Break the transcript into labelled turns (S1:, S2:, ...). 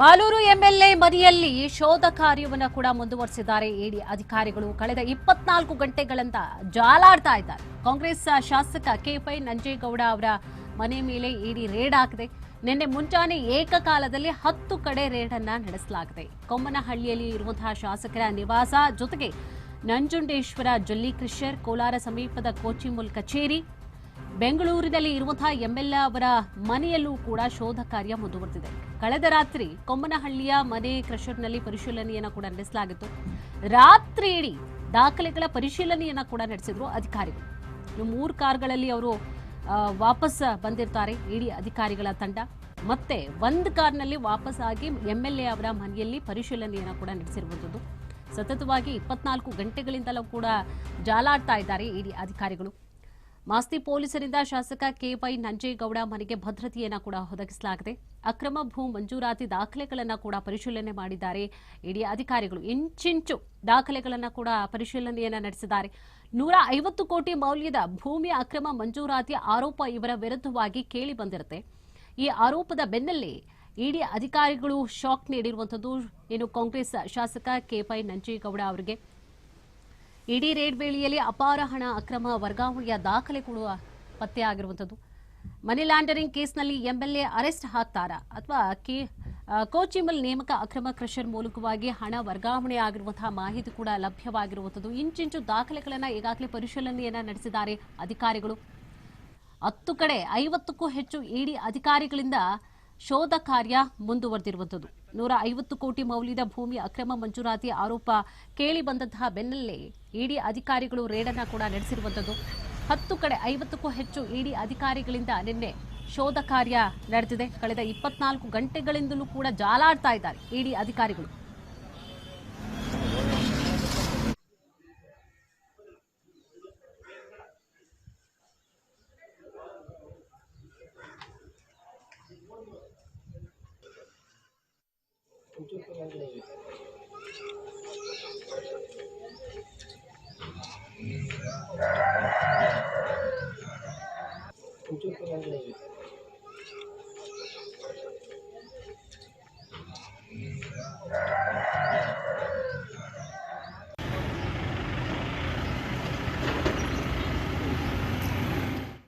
S1: Malur MLA ಮನೆಯಲ್ಲಿ ಶೋಧ ಕಾರ್ಯವನ್ನು ಕೂಡ ಮುಂದುವರೆಸಿದ್ದಾರೆ. ಇಡಿ ಅಧಿಕಾರಿಗಳು ಕಳೆದ ಇಪ್ಪತ್ನಾಲ್ಕು ಗಂಟೆಗಳಂತ ಜಾಲಾಡ್ತಾ ಇದ್ದಾರೆ. ಕಾಂಗ್ರೆಸ್ ಶಾಸಕ ಕೆಪೈ ನಂಜೇಗೌಡ ಅವರ ಮನೆ ಮೇಲೆ ಇಡಿ ರೇಡ್ ಹಾಕಿದೆ. ನಿನ್ನೆ ಮುಂಜಾನೆ ಏಕಕಾಲದಲ್ಲಿ ಹತ್ತು ಕಡೆ ರೇಡ್ ಅನ್ನ ನಡೆಸಲಾಗಿದೆ. ಕೊಮ್ಮನಹಳ್ಳಿಯಲ್ಲಿ ಇರುವಂತಹ ಶಾಸಕರ ನಿವಾಸ ಜೊತೆಗೆ ನಂಜುಂಡೇಶ್ವರ ಜೊಲ್ಲಿ ಕೋಲಾರ ಸಮೀಪದ ಕೋಚಿಮುಲ್ ಕಚೇರಿ ಬೆಂಗಳೂರಿನಲ್ಲಿ ಇರುವಂತಹ ಎಂಎಲ್ಎ ಅವರ ಮನೆಯಲ್ಲೂ ಕೂಡ ಶೋಧ ಕಾರ್ಯ ಮುಂದುವರೆದಿದೆ. ಕಳೆದ ರಾತ್ರಿ ಕೊಮ್ಮನಹಳ್ಳಿಯ ಮನೆ ಕ್ರಷರ್ನಲ್ಲಿ ಪರಿಶೀಲನೆಯನ್ನು ಕೂಡ ನಡೆಸಲಾಗಿತ್ತು. ರಾತ್ರಿ ಇಡೀ ದಾಖಲೆಗಳ ಪರಿಶೀಲನೆಯನ್ನು ಕೂಡ ನಡೆಸಿದ್ರು ಅಧಿಕಾರಿಗಳು. ಮೂರು ಕಾರ್ಗಳಲ್ಲಿ ಅವರು ವಾಪಸ್ ಬಂದಿರ್ತಾರೆ ಇಡಿ ಅಧಿಕಾರಿಗಳ ತಂಡ. ಮತ್ತೆ ಒಂದು ಕಾರ್ನಲ್ಲಿ ವಾಪಸ್ ಆಗಿ ಎಂಎಲ್ಎ ಅವರ ಮನೆಯಲ್ಲಿ ಪರಿಶೀಲನೆಯನ್ನು ಕೂಡ ನಡೆಸಿರುವಂಥದ್ದು. ಸತತವಾಗಿ ಇಪ್ಪತ್ನಾಲ್ಕು ಗಂಟೆಗಳಿಂದಲೂ ಕೂಡ ಜಾಲಾಡ್ತಾ ಇದ್ದಾರೆ ಇಡಿ ಅಧಿಕಾರಿಗಳು. ಮಾಸ್ತಿ ಪೊಲೀಸರಿಂದ ಶಾಸಕ ಕೆವೈ ನಂಜೇಗೌಡ ಮನೆಗೆ ಭದ್ರತೆಯನ್ನು ಕೂಡ ಒದಗಿಸಲಾಗಿದೆ. ಅಕ್ರಮ ಭೂ ಮಂಜೂರಾತಿ ದಾಖಲೆಗಳನ್ನು ಕೂಡ ಪರಿಶೀಲನೆ ಮಾಡಿದ್ದಾರೆ. ಇಡೀ ಅಧಿಕಾರಿಗಳು ಇಂಚಿಂಚು ದಾಖಲೆಗಳನ್ನು ಕೂಡ ಪರಿಶೀಲನೆಯನ್ನು ನಡೆಸಿದ್ದಾರೆ. ನೂರ ಐವತ್ತು ಕೋಟಿ ಮೌಲ್ಯದ ಭೂಮಿ ಅಕ್ರಮ ಮಂಜೂರಾತಿ ಆರೋಪ ಇವರ ವಿರುದ್ಧವಾಗಿ ಕೇಳಿ ಬಂದಿರುತ್ತೆ. ಈ ಆರೋಪದ ಬೆನ್ನಲ್ಲೇ ಇಡಿ ಅಧಿಕಾರಿಗಳು ಶಾಕ್ ನೀಡಿರುವಂಥದ್ದು ಏನು ಕಾಂಗ್ರೆಸ್ ಶಾಸಕ ಕೆಪೈ ನಂಜೇಗೌಡ ಅವರಿಗೆ. ಇಡೀ ರೇಡ್ ವೇಳೆಯಲ್ಲಿ ಅಪಾರ ಹಣ, ಅಕ್ರಮ ವರ್ಗಾವಣೆಯ ದಾಖಲೆ ಕೂಡ ಪತ್ತೆಯಾಗಿರುವಂಥದ್ದು ಮನಿ ಲಾಂಡರಿಂಗ್ ಕೇಸ್ನಲ್ಲಿ ಎಂಎಲ್ಎ ಅರೆಸ್ಟ್ ಹಾಕ್ತಾರಾ? ಅಥವಾ ಕೋಚಿಮಲ್ ನೇಮಕ ಅಕ್ರಮ ಕ್ರಷರ್ ಮೂಲಕವಾಗಿ ಹಣ ವರ್ಗಾವಣೆ ಆಗಿರುವಂತಹ ಮಾಹಿತಿ ಕೂಡ ಲಭ್ಯವಾಗಿರುವಂಥದ್ದು. ಇಂಚಿಂಚು ದಾಖಲೆಗಳನ್ನು ಈಗಾಗಲೇ ಪರಿಶೀಲನೆಯನ್ನು ನಡೆಸಿದ್ದಾರೆ ಅಧಿಕಾರಿಗಳು. ಹತ್ತು ಕಡೆ ಐವತ್ತಕ್ಕೂ ಹೆಚ್ಚು ಇಡಿ ಅಧಿಕಾರಿಗಳಿಂದ ಶೋಧ ಕಾರ್ಯ ಮುಂದುವರೆದಿರುವಂಥದ್ದು. ನೂರ ಐವತ್ತು ಕೋಟಿ ಮೌಲ್ಯದ ಭೂಮಿ ಅಕ್ರಮ ಮಂಜೂರಾತಿ ಆರೋಪ ಕೇಳಿ ಬಂದಂತಹ ಬೆನ್ನಲ್ಲೇ ಇಡಿ ಅಧಿಕಾರಿಗಳು ರೇಡನ್ನ ಕೂಡ ನಡೆಸಿರುವಂಥದ್ದು. ಹತ್ತು ಕಡೆ ಐವತ್ತಕ್ಕೂ ಹೆಚ್ಚು ಇಡಿ ಅಧಿಕಾರಿಗಳಿಂದ ನಿನ್ನೆ ಶೋಧ ಕಾರ್ಯ ನಡೆದಿದೆ. ಕಳೆದ ಇಪ್ಪತ್ನಾಲ್ಕು ಗಂಟೆಗಳಿಂದಲೂ ಕೂಡ ಜಾಲಾಡ್ತಾ ಇದ್ದಾರೆ ಇಡಿ ಅಧಿಕಾರಿಗಳು. Yeah.